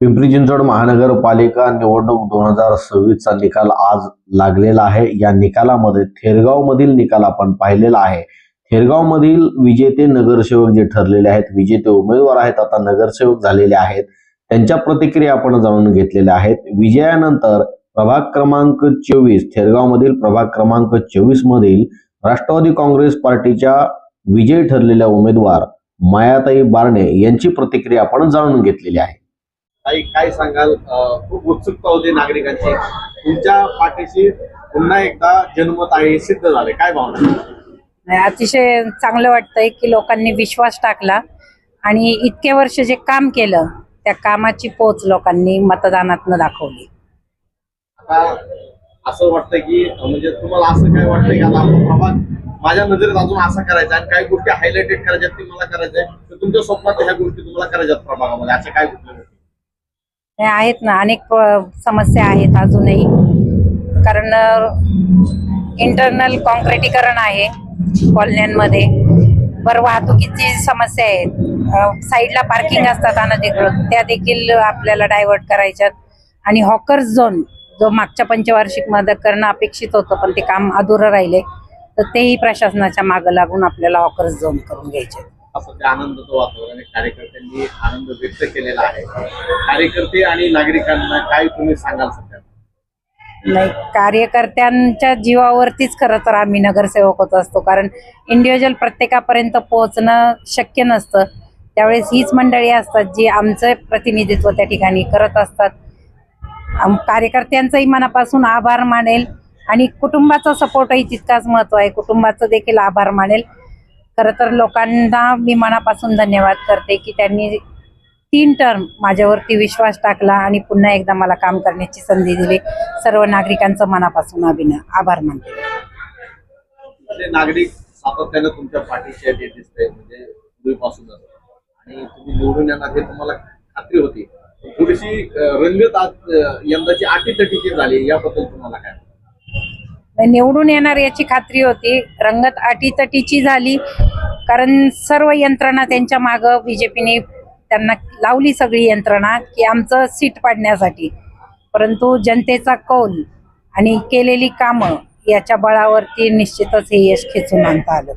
पिंपरी चिंचवड महानगरपालिका निवडणूक दोन हजार सव्वीसचा निकाल आज लागलेला आहे. या निकालामध्ये थेरगाव मधील निकाल आपण पाहिलेला आहे. थेरगाव मधील विजेते नगरसेवक जे ठरलेले आहेत विजेते उमेदवार आहेत आता नगरसेवक झालेले आहेत. त्यांच्या प्रतिक्रिया आपण जाणून घेतलेल्या आहेत. विजयानंतर प्रभाग क्रमांक चोवीस थेरगाव मधील प्रभाग क्रमांक चोवीस मधील राष्ट्रवादी काँग्रेस पार्टीच्या विजयी ठरलेल्या उमेदवार मायाताई बारणे यांची प्रतिक्रिया आपण जाणून घेतलेली आहे. ताई काय सांगाल? खूप उत्सुकता होती नागरिकांची. तुमच्या पाठीशी पुन्हा एकदा जनमत आहे सिद्ध झाले. काय भावना? नाही, अतिशय चांगलं वाटतंय की लोकांनी विश्वास टाकला आणि इतके वर्ष जे काम केलं त्या कामाची पोच लोकांनी मतदानातनं दाखवली. आता असं वाटतं की म्हणजे तुम्हाला असं काय वाटतं की आता आपला प्रभाग माझ्या नजरेत अजून असं करायचं आणि काही गोष्टी हायलाइटेड करायच्यात ते मला करायचंय. तर तुमच्या स्वप्नात ह्या गोष्टी तुम्हाला करायच्यात प्रभागामध्ये. अशा काय गोष्टी? हे आहेत ना अनेक समस्या आहेत अजूनही. कारण इंटरनल कॉन्क्रिटीकरण आहे कॉलन्यांमध्ये बर वाहतुकीची समस्या आहेत साईडला पार्किंग असतात अनधिकृत. त्या देखील आपल्याला डायव्हर्ट करायच्यात. आणि हॉकर्स झोन जो मागच्या पंचवार्षिकमध्ये करणं अपेक्षित होतं पण ते काम अधुरं राहिले तर तेही प्रशासनाच्या मागं लागून आपल्याला हॉकर्स झोन करून घ्यायचे असं ते आनंदाचं वातावरण कार्यकर्त्यांनी आनंद व्यक्त केलेला आहे. कार्यकर्ते आणि नागरिकांना काय तुम्ही सांगाल सध्या? नाही कार्यकर्त्यांच्या जीवावरतीच खरं तर आम्ही नगरसेवक होत असतो कारण इंडिव्हिज्युअल प्रत्येकापर्यंत पोहोचणं शक्य नसतं. त्यावेळेस हीच मंडळी असतात जी आमचं प्रतिनिधित्व त्या ठिकाणी करत असतात. आम- कार्यकर्त्यांचंही मनापासून आभार मानेल आणि कुटुंबाचा सपोर्टही तितकाच महत्त्व आहे. कुटुंबाचं देखील आभार मानेल. खरं तर लोकांना मी मनापासून धन्यवाद करते की त्यांनी तीन टर्म माझ्यावरती विश्वास टाकला आणि पुन्हा एकदा मला काम करण्याची संधी दिली. सर्व नागरिकांचं मनापासून अभिनय आभार मानते. म्हणजे नागरिक सातत्यानं तुमच्या पाठीशी आहेत म्हणजे पूर्वीपासूनच आणि तुम्ही निवडून येणार हे तुम्हाला खात्री होती. थोडीशी रंगत आज अं, यंदाची अटीतटीची झाली. याबद्दल तुम्हाला काय निवडून येणार याची खात्री होती. रंगत अटीतटीची झाली. कारण सर्व यंत्रणा त्यांच्या मागं बीजेपीने त्यांना लावली सगळी यंत्रणा की आमचं सीट पाडण्यासाठी. परंतु जनतेचा कौल आणि केलेली कामं याच्या बळावरती निश्चितच हे यश खेचून आणता आलं.